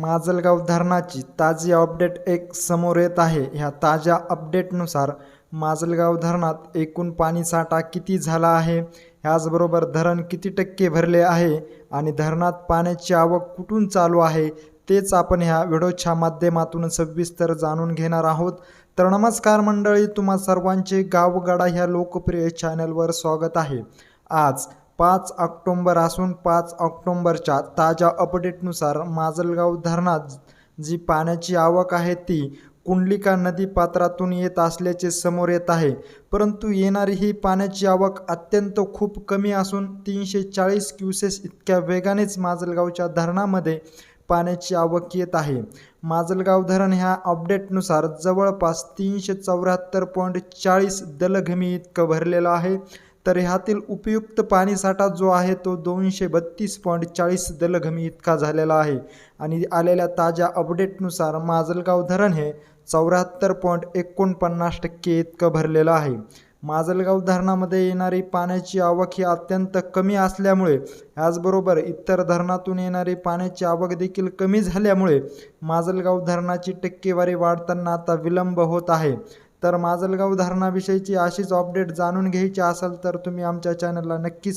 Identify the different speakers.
Speaker 1: माजलगाव धरणाची ताजी अपडेट एक समोर येत आहे. ह्या ताज्या अपडेटनुसार माजलगाव धरणात एकूण पाणीसाठा किती झाला आहे? ह्याचबरोबर धरण किती टक्के भरले आहे? आणि धरणात पाण्याची आवक कुठून चालू आहे? तेच आपण ह्या व्हिडिओच्या माध्यमातून सविस्तर जाणून घेणार आहोत. तर नमस्कार मंडळी तुम्हा सर्वांचे गावगाडा ह्या लोकप्रिय चॅनलवर स्वागत आहे. आज पाच ऑक्टोंबर असून पाच ऑक्टोंबरच्या ताज्या अपडेटनुसार माजलगाव धरणात जी पाण्याची आवक आहे ती कुंडलिका नदी पात्रातून येत असल्याचे समोर येत आहे. परंतु येणारी ही पाण्याची आवक अत्यंत खूप कमी असून तीनशे चाळीस क्युसेस इतक्या वेगानेच माजलगावच्या धरणामध्ये पाण्याची आवक येत आहे. माजलगाव धरण ह्या अपडेटनुसार जवळपास तीनशे चौऱ्याहत्तर पॉईंट चाळीस दलघमी इतकं भरलेलं आहे. तर ह्यातील उपयुक्त पाणीसाठा जो आहे तो दोनशे बत्तीस पॉईंट चाळीस दलघमी इतका झालेला आहे. आणि आलेल्या ताज्या अपडेटनुसार माजलगाव धरण हे चौऱ्याहत्तर पॉईंट एकोणपन्नास टक्के इतकं भरलेलं आहे. माजलगाव धरणामध्ये येणारी पाण्याची आवक ही अत्यंत कमी असल्यामुळे याचबरोबर इतर धरणातून येणारी पाण्याची आवक देखील कमी झाल्यामुळे माजलगाव धरणाची टक्केवारी वाढताना आता विलंब होत आहे. तर माजलगाव धरणाविषयीची अशीच अपडेट जाणून घ्यायची असेल तर तुम्ही आमच्या चॅनलला नक्कीच